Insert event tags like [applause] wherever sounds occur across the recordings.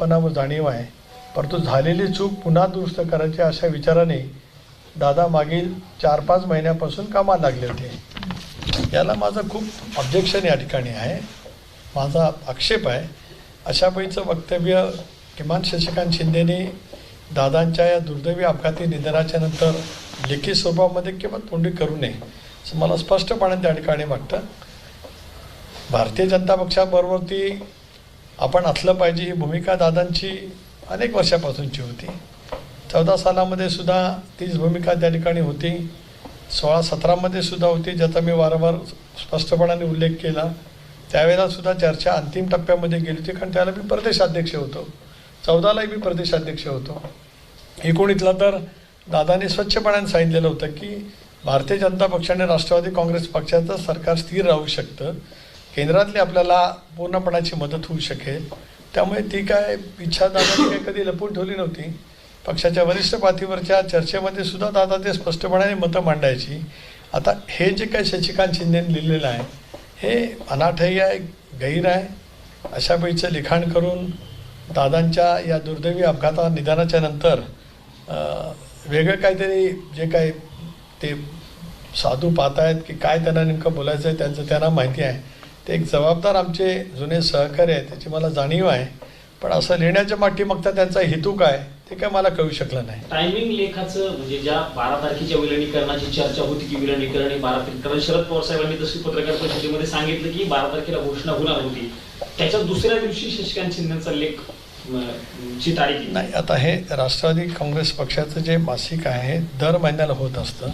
पणावर जाणीव आहे. परंतु झालेली चूक पुन्हा दुरुस्त करायची अशा विचाराने दादा मागील चार पाच महिन्यापासून कामाला लागले होते. याला माझं खूप ऑब्जेक्शन या ठिकाणी आहे. माझा आक्षेप आहे. अशापैचं वक्तव्य किमान शशिकांत शिंदेने दादांच्या या दुर्दैवी अपघाती निधनाच्या नंतर लेखी स्वरूपामध्ये किंवा तोंडी करू नये असं मला स्पष्टपणे त्या ठिकाणी वाटतं. भारतीय जनता पक्षाबरोबर ती आपण असलं पाहिजे ही भूमिका दादांची अनेक वर्षापासूनची होती. चौदा सालामध्ये सुद्धा तीच भूमिका त्या ठिकाणी होती. सोळा सतरामध्ये सुद्धा होती ज्याचा मी वारंवार स्पष्टपणाने उल्लेख केला. त्यावेळेला सुद्धा चर्चा अंतिम टप्प्यामध्ये गेली होती कारण त्याला मी प्रदेशाध्यक्ष होतो. चौदालाही मी प्रदेशाध्यक्ष होतो. एकूणीतला तर दादाने स्वच्छपणाने सांगितलेलं होतं की भारतीय जनता पक्षाने राष्ट्रवादी काँग्रेस पक्षाचं सरकार स्थिर राहू शकतं. केंद्रातली आपल्याला पूर्णपणाची मदत होऊ शकेल. त्यामुळे ती काय इच्छा दादाने काही कधी लपून ठेवली नव्हती. पक्षाच्या वरिष्ठ पातळीवरच्या चर्चेमध्ये सुद्धा दादा ते स्पष्टपणाने मतं मांडायची. आता हे जे काही शशिकांत शिंदेने लिहिलेलं आहे हे अनाठही आहे गैर आहे. अशा वेळीचं लिखाण करून दादांच्या या दुर्दैवी अपघाता निदानाच्या नंतर वेगळं काहीतरी जे काय ते साधू पाहत आहेत की काय त्यांना नेमकं बोलायचं आहे त्यांचं त्यांना माहिती आहे. ते एक जबाबदार आमचे जुने सहकारी आहेत त्याची मला जाणीव आहे. पण असं लिहिण्याच्या माठी मागता त्यांचा हेतू काय ते काय मला कळू शकलं नाही. टायमिंग लेखाचं म्हणजे ज्या बारा तारखेच्या विलिनीकरणाची चर्चा होती की विलिनीकरण हे बारा तारखे कारण शरद पवार साहेबांनी तशी पत्रकार परिषदेमध्ये सांगितलं की बारा तारखेला घोषणा होणार होती. त्याच्या दुसऱ्या दिवशी शशिकांत शिंदेचा लेख ची तारीख आहे. नाही आता हे राष्ट्रवादी काँग्रेस पक्षाचं जे मासिक आहे दर महिन्याला होत असतं.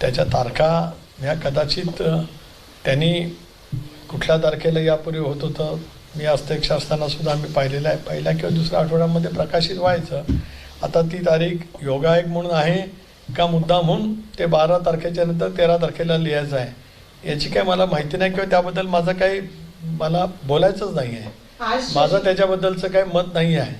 त्याच्या तारखा ह्या कदाचित त्यांनी कुठल्या तारखेला यापूर्वी होत होतं मी अध्यक्ष असताना सुद्धा आम्ही पाहिलेलं आहे. पहिल्या किंवा दुसऱ्या आठवड्यामध्ये प्रकाशित व्हायचं. आता ती तारीख योगायोग म्हणून आहे का मुद्दा म्हणून ते बारा तारखेच्या नंतर तेरा तारखेला लिहायचं आहे. याची काही मला माहिती नाही किंवा त्याबद्दल माझं काही मला बोलायचंच नाही आहे. माझं त्याच्याबद्दलचं काही मत नाही आहे.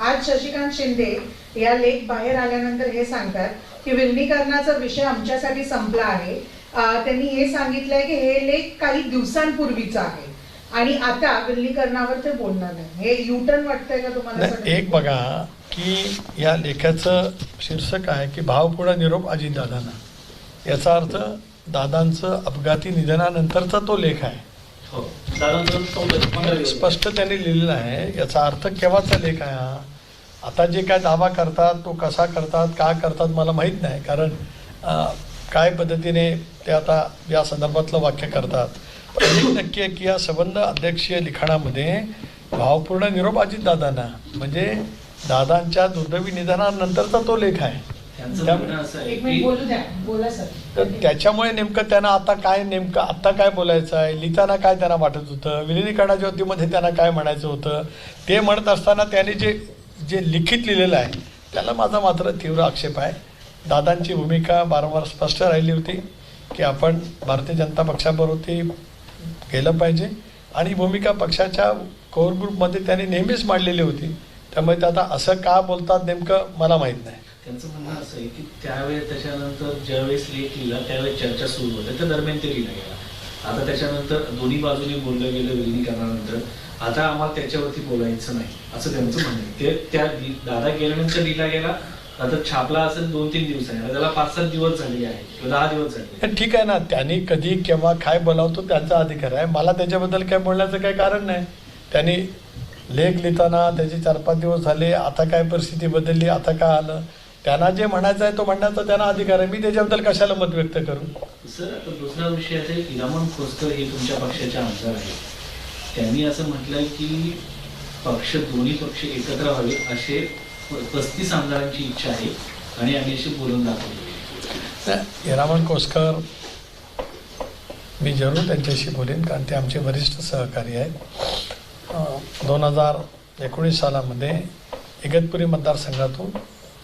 आज शशिकांत शिंदे या लेख बाहेर आल्यानंतर हे सांगतात की विलनीकरणाचा विषय आमच्यासाठी संपला आहे. त्यांनी हे सांगितलंय की हे लेख काही दिवसांपूर्वीचा आहे. आणि आता विलनीकरणावर ते बोलणार नाही. हे युटर्न वाटतंय का तुम्हाला? एक बघा की या लेखाचं शीर्षक आहे की भावपूर्ण निरोप अजितदादांना. याचा अर्थ दादांचं अपघाती निधनानंतरचा तो लेख आहे. हो स्पष्ट त्यांनी लिहिलेलं आहे. याचा अर्थ केव्हाचा लेख आहे हा? आता जे काय दावा करतात तो कसा करतात का करतात मला माहीत नाही. कारण अं, काय पद्धतीने ते आता या संदर्भातलं वाक्य करतात? पण एक नक्की आहे की या संबंध अध्यक्षीय लिखाणामध्ये भावपूर्ण निरोप अजितदादांना म्हणजे दादांच्या दुर्दैवी निधनानंतरचा तो लेख आहे. त्यांचं त्या- म्हणणं असं आहे एक मिनिट की बोलू द्या. बोला सर. तर त्याच्यामुळे नेमकं त्यांना आता काय नेमकं आत्ता काय बोलायचं आहे? लिहिताना काय त्यांना वाटत होतं? विलिनीकरणाच्या वतीमध्ये त्यांना काय म्हणायचं होतं? ते म्हणत असताना त्यांनी जे जे लिखित लिहिलेलं आहे त्याला माझा मात्र तीव्र आक्षेप आहे. दादांची भूमिका वारंवार स्पष्ट राहिली होती की आपण भारतीय जनता पक्षाबरोबर ते केलं पाहिजे. आणि भूमिका पक्षाच्या कोर ग्रुपमध्ये त्यांनी नेहमीच मांडलेली होती. त्यामुळे ते आता असं का बोलतात नेमकं मला माहीत नाही. त्यांचं म्हणणं असं आहे की त्यावेळेस त्याच्यानंतर ज्यावेळेस लेख लिहिला त्यावेळेस चर्चा सुरू होत्या त्या दरम्यान ते लिहिला गेला. आता त्याच्यानंतर दोन्ही बाजूने बोललं गेलं विलिनीकरणानंतर आता आम्हाला त्याच्यावरती बोलायचं नाही. असं त्यांचं म्हणणं आहे. ते त्या दादा गेल्यानंतर लिहिला गेला आता छापला असेल दोन तीन दिवसांनी. आता त्याला पाच सात दिवस झालेले आहेत किंवा दहा दिवस झाले ठीक आहे ना त्यांनी कधी केव्हा काय बोलावतो त्यांचा अधिकार आहे. मला त्याच्याबद्दल काय बोलण्याचं काही कारण नाही. त्यांनी लेख लिहिताना त्याचे चार पाच दिवस झाले आता काय परिस्थिती बदलली आता काय आलं? त्यांना जे म्हणायचं आहे तो म्हणण्याचा त्यांना अधिकार आहे. मी त्याच्याबद्दल कशाला मत व्यक्त करू? सर आता दुसरा विषय आहे इरामण खोसकर हे तुमच्या पक्षाचे आमदार आहेत. त्यांनी असं म्हटलंय की पक्ष दोन्ही पक्ष एकत्र व्हावे असे पस्तीस आमदारांची इच्छा आहे. आणि आम्ही अशी बोलून दाखवली हिरामण कोसकर मी जरूर त्यांच्याशी बोलेन कारण ते आमचे वरिष्ठ सहकारी आहेत. दोन हजार एकोणीस सालामध्ये इगतपुरी मतदारसंघातून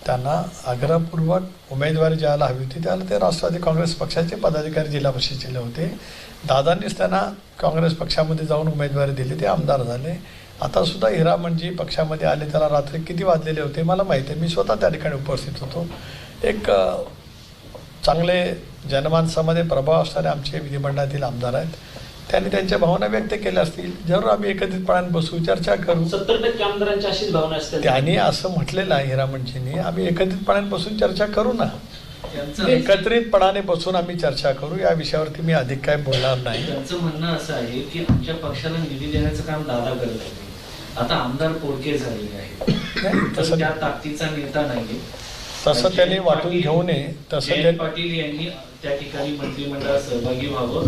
त्यांना आग्रहपूर्वक उमेदवारी ज्याला हवी होती त्याला ते राष्ट्रवादी काँग्रेस पक्षाचे पदाधिकारी जिल्हा परिषदेले होते. दादांनीच त्यांना काँग्रेस पक्षामध्ये जाऊन उमेदवारी दिली ते आमदार झाले. आता सुद्धा हिरामणजी पक्षामध्ये आले त्याला रात्री किती वाजलेले होते मला माहिती आहे. मी स्वतः त्या ठिकाणी उपस्थित होतो. एक चांगले जनमानसामध्ये प्रभाव असणारे आमचे विधिमंडळातील आमदार आहेत. त्यांनी त्यांच्या भावना व्यक्त केल्या असतील. जरूर आम्ही एकत्रितपणाने बसू चर्चा करू. सत्तर टक्के आमदारांची अशीच भावना असतात त्यांनी असं म्हटलेलं आहे हिरामणजींनी आम्ही एकत्रितपणाने बसून चर्चा करू ना. एकत्रितपणाने बसून आम्ही चर्चा करू. या विषयावरती मी अधिक काय बोलणार नाही. त्यांचं म्हणणं असं आहे की आमच्या पक्षाला निधी देण्याचं काम दादा करत आहे आता आमदार पोडके झालेले आहेत. [coughs] तसं त्या ताकदीचा नेता नाही तसं त्यांनी वाटून घेऊ नये तसं पाटील यांनी त्या ठिकाणी मंत्रिमंडळात सहभागी व्हावं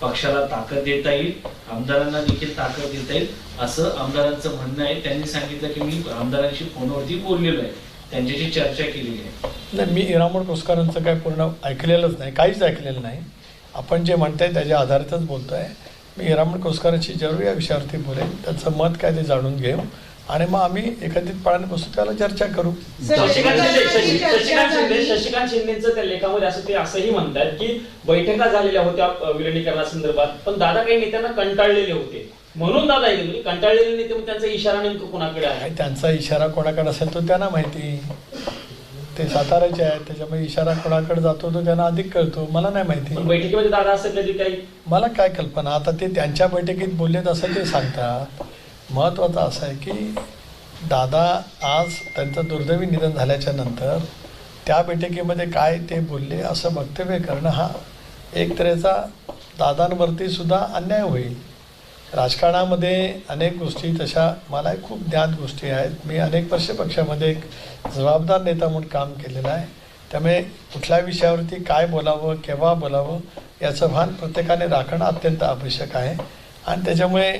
पक्षाला ताकद देता येईल आमदारांना देखील ताकद देता येईल असं आमदारांचं म्हणणं आहे. त्यांनी सांगितलं की मी आमदारांशी फोनवरती बोललेलो आहे. त्यांच्याशी चर्चा केलेली आहे. नाही मी इरामोड कोस्करांचं काय पूर्ण ऐकलेलंच नाही काहीच ऐकलेलं नाही. आपण जे म्हणताय त्याच्या आधारितच बोलतोय. मी हिरामण कोस्करांशी जरूर या विषयावरती बोलेन. त्याचं मत काय ते जाणून घेऊ. आणि मग आम्ही एकत्रितपणाने बसू त्याला चर्चा करू. शशिकांत शिंदे शशिकांत शिंदे. शशिकांत शिंदेचं त्या लेखामध्ये असं ते असंही म्हणतात की बैठका झालेल्या होत्या विलिनीकरणासंदर्भात पण दादा काही नेत्यांना कंटाळलेले होते. म्हणून दादा कंटाळलेले नेते मग त्यांचा इशारा नेमकं कोणाकडे आहे? त्यांचा इशारा कोणाकडे असेल तो त्यांना माहिती. ते साताऱ्याचे आहेत त्याच्यामुळे इशारा कोणाकडे जातो तो त्यांना अधिक कळतो. मला नाही पण माहिती बैठकीमध्ये दादा असं कधी काही? मला काय कल्पना? आता ते त्यांच्या बैठकीत बोललेत असं ते सांगतात. महत्त्वाचं असं आहे की दादा आज त्यांचं दुर्दैवी निधन झाल्याच्यानंतर त्या बैठकीमध्ये काय ते बोलले असं वक्तव्य करणं हा एक तऱ्हेचा दादांवरती सुद्धा अन्याय होईल. राजकारणामध्ये अनेक गोष्टी तशा मला खूप ज्ञात गोष्टी आहेत. मी अनेक वर्ष पक्षामध्ये एक जबाबदार नेता म्हणून काम केलेलं आहे. त्यामुळे कुठल्या विषयावरती काय बोलावं केव्हा बोलावं याचं भान प्रत्येकाने राखणं अत्यंत आवश्यक आहे. आणि त्याच्यामुळे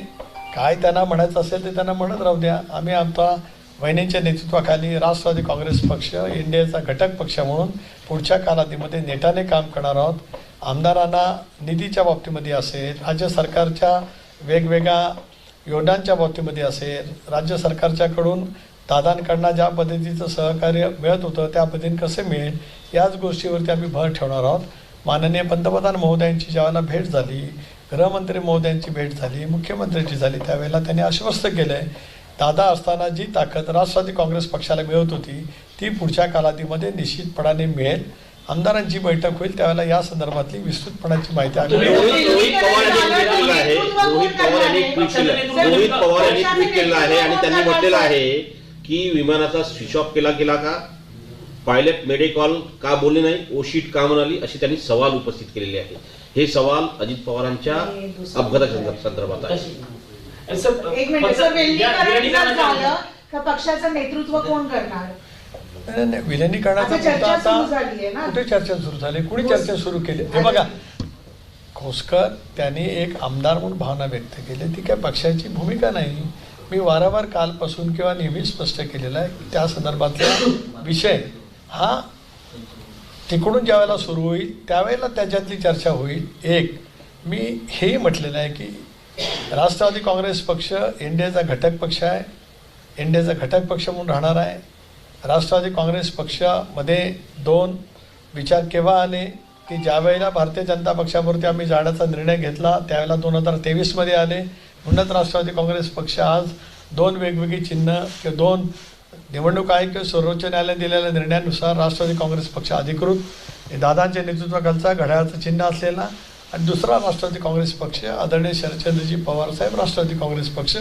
काय त्यांना म्हणायचं असेल ते त्यांना म्हणत राहू द्या. आम्ही आमचा वहिनींच्या नेतृत्वाखाली राष्ट्रवादी काँग्रेस पक्ष इंडियाचा घटक पक्ष म्हणून पुढच्या कालावधीमध्ये नेटाने काम करणार आहोत. आमदारांना निधीच्या बाबतीमध्ये असेल राज्य सरकारच्या वेगवेगळ्या योजनांच्या बाबतीमध्ये असेल राज्य सरकारच्याकडून दादांकडनं ज्या पद्धतीचं सहकार्य मिळत होतं त्या पद्धतीने कसं मिळेल याच गोष्टीवरती आम्ही भर ठेवणार आहोत. माननीय पंतप्रधान महोदयांची ज्यावेळेला भेट झाली गृहमंत्री महोदयांची भेट झाली मुख्यमंत्र्यांची झाली त्यावेळेला त्यांनी आश्वस्त केलं आहे दादा असताना जी ताकद राष्ट्रवादी काँग्रेस पक्षाला मिळत होती ती पुढच्या कालावधीमध्ये निश्चितपणाने मिळेल. आमदारांची बैठक होईल त्यावेळेला या संदर्भातली विस्तृतपणाची माहिती आम्ही तुम्ही- देऊ. रोहित रोहित पवार यांनी एक ट्विट केलं. आहे रोहित पवार यांनी ट्विट केलेलं आहे आणि त्यांनी म्हटलेलं आहे की विमानाचा स्विच ऑफ केला गेला का? पायलट मेडिकॉल का बोलले नाही? ओशीट का म्हणाली? अशी त्यांनी सवाल उपस्थित केलेले आहे हे सवाल अजित पवारांच्या अपघाताच्या संदर्भात आहे एक मिनिट पक्षाचं नेतृत्व कोण करणार? नाही, नाही, विलिनीकरणाचा आता मुद्दा कुठे चर्चा सुरू झाली? कुणी चर्चा सुरू केली? हे बघा खोसकर त्यांनी एक आमदार म्हणून भावना व्यक्त केली. ती काय पक्षाची भूमिका नाही. मी वारंवार कालपासून किंवा नेहमी स्पष्ट केलेला आहे की त्या संदर्भातला विषय हा तिकडून ज्यावेळेला सुरू होईल त्यावेळेला त्याच्यातली चर्चा होईल. एक मी हेही म्हटलेलं आहे की राष्ट्रवादी काँग्रेस पक्ष इंडियाचा घटक पक्ष आहे. इंडियाचा घटक पक्ष म्हणून राहणार आहे. राष्ट्रवादी काँग्रेस पक्षामध्ये दोन विचार केव्हा आले की ज्यावेळेला भारतीय जनता पक्षावरती आम्ही जाण्याचा निर्णय घेतला त्यावेळेला दोन हजार तेवीसमध्ये आले. म्हणूनच राष्ट्रवादी काँग्रेस पक्ष आज दोन वेगवेगळी चिन्ह किंवा दोन निवडणूक आयोग किंवा सर्वोच्च न्यायालयाने दिलेल्या निर्णयानुसार राष्ट्रवादी काँग्रेस पक्ष अधिकृत. दादांच्या नेतृत्वाखालचा घड्याळाचं चिन्ह असलेला. आणि दुसरा राष्ट्रवादी काँग्रेस पक्ष आदरणीय शरदचंद्रजी पवार साहेब राष्ट्रवादी काँग्रेस पक्ष.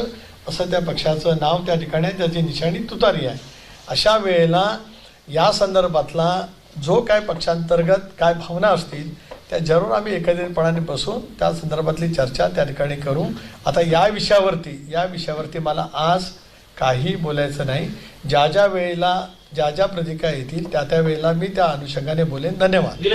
असं त्या पक्षाचं नाव त्या ठिकाणी आहे त्याची निशाणी तुतारी आहे. अशा वेळेला या संदर्भातला जो काय पक्षांतर्गत काय भावना असतील त्या जरूर आम्ही एकत्रितपणाने बसून त्या संदर्भातली चर्चा त्या ठिकाणी करू. आता या विषयावरती या विषयावरती मला आज काही बोलायचं नाही. ज्या ज्या वेळेला ज्या ज्या प्रतिका येतील त्या त्या वेळेला मी त्या अनुषंगाने बोलेन. धन्यवाद.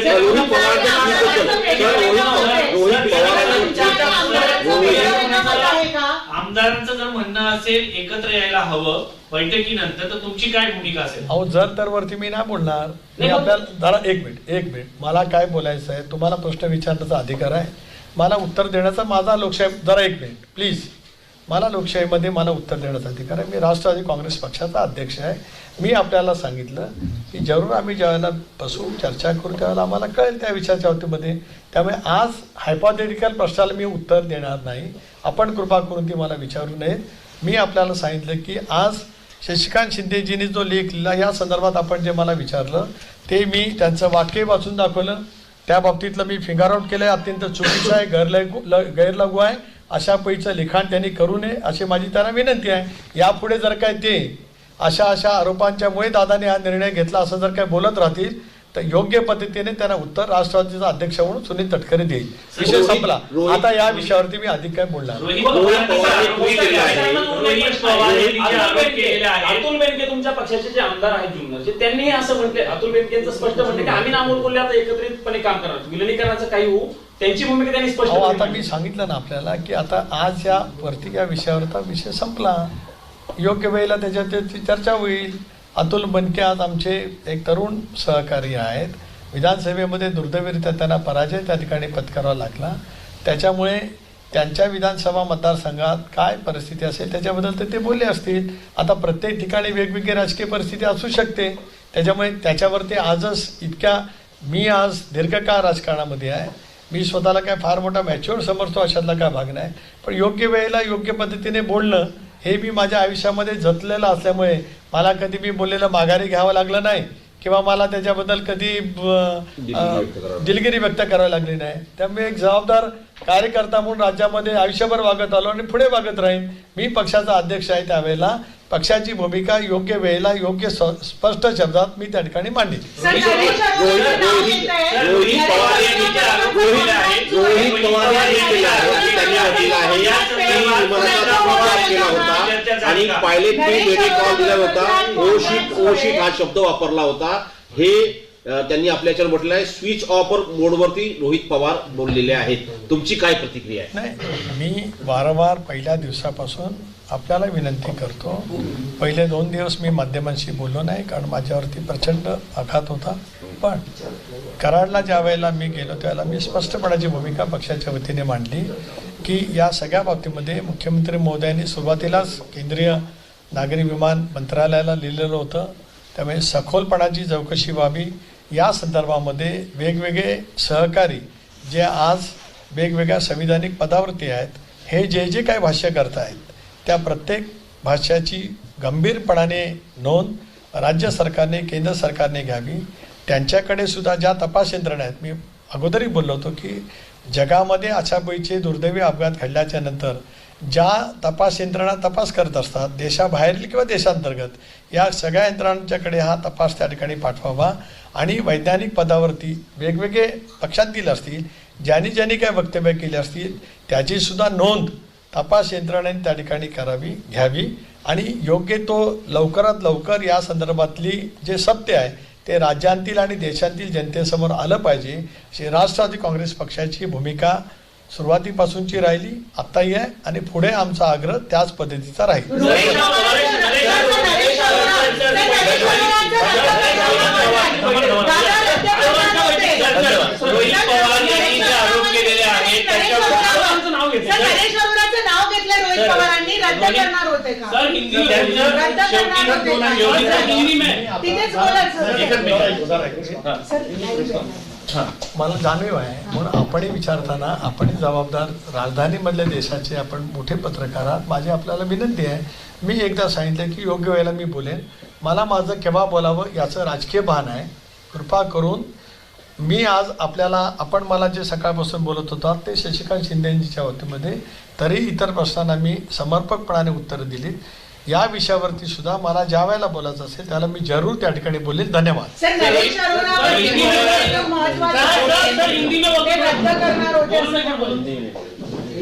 आमदारांचं जर म्हणणं असेल एकत्र यायला हवं बैठकीनंतर तर तुमची काय भूमिका असेल? अहो जर तर वरती मी नाही बोलणार मी आपल्याला जरा एक मिनिट एक मिनिट. मला काय बोलायचं आहे? तुम्हाला प्रश्न विचारण्याचा अधिकार आहे. मला उत्तर देण्याचा माझा लोकशाही जरा एक मिनिट प्लीज मला लोकशाहीमध्ये मला उत्तर देण्याचा अधिकार आहे. मी राष्ट्रवादी काँग्रेस पक्षाचा अध्यक्ष आहे. मी आपल्याला सांगितलं की जरूर आम्ही ज्यावेळेला बसू चर्चा करू त्यावेळेला आम्हाला कळेल त्या विषयाच्या बाबतीमध्ये. त्यामुळे आज हायपॉथेटिकल प्रश्नाला मी उत्तर देणार नाही. आपण कृपा करून ती मला विचारू नयेत. मी आपल्याला सांगितलं की आज शशिकांत शिंदेजींनी जो लेख लिहिला या संदर्भात आपण जे मला विचारलं ते मी त्यांचं वाक्य वाचून दाखवलं. त्या बाबतीतलं मी फिंगर आउट केलं आहे अत्यंत चुकीचं आहे गैरलगू ल गैरलगू आहे. अशा पैचं लिखाण त्यांनी करू नये अशी माझी त्यांना विनंती आहे. यापुढे जर काय ते अशा अशा आरोपांच्यामुळे दादाने हा निर्णय घेतला असं जर काय बोलत राहतील तर योग्य पद्धतीने त्यांना उत्तर राष्ट्रवादीचा अध्यक्ष म्हणून सुनील तटकरे देईल. विषय संपला. आता या विषयावरती मी अधिक काय बोलणार अतुल बेनके तुमच्या पक्षाचे जे आमदार आहेत जुन्नरचे त्यांनी असं म्हटले अतुल बेनकेंचं स्पष्ट म्हटलं की आम्ही नामोल बोलले आता एकत्रितपणे काम करणार विलनीकरणाचं काही होऊ त्यांची भूमिका त्यांनी स्पष्ट. आता मी सांगितलं ना आपल्याला की आता आज या वरती या विषयावरचा विषय संपला. योग्य वेळेला त्याच्यात त्याची चर्चा होईल. अतुल बनके आज आमचे एक तरुण सहकारी आहेत. विधानसभेमध्ये दुर्दैवीरित्या त्यांना पराजय त्या ठिकाणी पत्करावा लागला. त्याच्यामुळे त्यांच्या विधानसभा मतदारसंघात काय परिस्थिती असेल त्याच्याबद्दल तर ते बोलले असतील. आता प्रत्येक ठिकाणी वेगवेगळी राजकीय परिस्थिती असू शकते. त्याच्यामुळे त्याच्यावरती आजच इतक्या मी आज दीर्घकाळ राजकारणामध्ये आहे. मी स्वतःला काय फार मोठा मॅच्युअर समजतो अशातला काय भाग नाही. पण योग्य वेळेला योग्य पद्धतीने बोलणं हे मी माझ्या आयुष्यामध्ये जतलेलं असल्यामुळे मला कधी मी बोललेलं माघारी घ्यावं लागलं नाही किंवा मला त्याच्याबद्दल कधी. दिलगिरी व्यक्त करावी लागली नाही त्यामुळे एक जबाबदार कार्यकर्ता म्हणून राज्यामध्ये आयुष्यभर वागत आलो आणि पुढे वागत राहीन. मी पक्षाचा अध्यक्ष आहे त्यावेळेला. पक्षाची भूमिका योग्य वेळेला योग्य स्पष्ट शब्दात मी त्या ठिकाणी मांडली केला. केला. आणि पायलट मी मेडिकॉल दिला होता. ओशीट ओशीट हा शब्द वापरला होता. हे त्यांनी आपल्या याच्यावर म्हटलं आहे स्विच ऑफर मोडवरती रोहित पवार बोललेले आहेत. तुमची काय प्रतिक्रिया आहे? नाही मी वारंवार पहिल्या दिवसापासून आपल्याला विनंती करतो. पहिले दोन दिवस मी माध्यमांशी बोललो नाही कारण माझ्यावरती प्रचंड आघात होता. पण कराडला ज्या वेळेला मी गेलो त्यावेळेला मी स्पष्टपणाची भूमिका पक्षाच्या वतीने मांडली की या सगळ्या बाबतीमध्ये मुख्यमंत्री महोदयांनी सुरुवातीलाच केंद्रीय नागरी विमान मंत्रालयाला लिहिलेलं होतं. त्यामुळे सखोलपणाची चौकशी व्हावी या संदर्भामध्ये वेगवेगळे सहकारी जे आज वेगवेगळ्या संविधानिक पदावरती आहेत हे जे जे काही भाष्य करत आहेत त्या प्रत्येक भाष्याची गंभीरपणाने नोंद राज्य सरकारने केंद्र सरकारने घ्यावी. त्यांच्याकडे सुद्धा ज्या तपास यंत्रणा आहेत मी अगोदरही बोललो होतो की जगामध्ये अशापैकी दुर्दैवी अपघात घडल्याच्या नंतर ज्या तपास यंत्रणा तपास करत असतात देशाबाहेरील किंवा देशांतर्गत या सगळ्या यंत्रणांच्याकडे हा तपास त्या ठिकाणी पाठवावा. आणि वैज्ञानिक पदावरती वेगवेगळे पक्षांतील असतील ज्यांनी ज्यांनी काय वक्तव्य केले असतील त्याची सुद्धा नोंद तपास यंत्रणाने त्या ठिकाणी करावी घ्यावी. आणि योग्य तो लवकरात लवकर या संदर्भातली जे सत्य आहे ते राज्यांतील आणि देशांतील जनतेसमोर आलं पाहिजे. अशी राष्ट्रवादी काँग्रेस पक्षाची भूमिका सुरुवातीपासूनची राहिली आत्ताही आहे आणि पुढे आमचा आग्रह त्याच पद्धतीचा राहील. रोहित पवार यांनी जे आरोप केलेले आहेत त्याच्यावर पवारांचं नाव घेतलं. सर, नरेश अरोराचं नाव घेतलंय रोहित पवारांनी रद्द करणार होते का सर हिंदी रद्द करणार होते का? तिथेच बोलायचं. सर, हां मला जाणीव आहे. म्हणून आपणही विचारताना आपणही जबाबदार राजधानीमधल्या देशाचे आपण मोठे पत्रकार आहात माझी आपल्याला विनंती आहे. मी एकदा सांगितलं की योग्य वेळेला मी बोलेन. मला माझं केव्हा बोलावं याचं राजकीय भान आहे. कृपा करून मी आज आपल्याला आपण मला जे सकाळपासून बोलत होता ते शशिकांत शिंदेजीच्या वतीमध्ये तरी इतर प्रश्नांना मी समर्पकपणाने उत्तरं दिली. या विषयावरती सुद्धा मला ज्या वेळेला बोलायचं असेल त्याला मी जरूर त्या ठिकाणी बोलेन धन्यवाद. सर नरेश अरोरावर सर, हिंदी में- एक महत्त्वाचं सर, सर, सर, हिंदी में बोलते. ते रद्द करणार होते बोलू नका,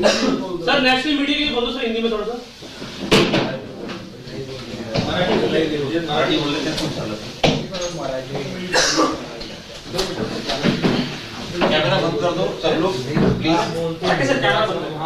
असं बोलू. सर नेशनल मीडिया के लिए बोलो सर हिंदी में थोड़ा सा कॅमेरा बंद कर दो सब लोग प्लीज सर कैमरा बंद करो.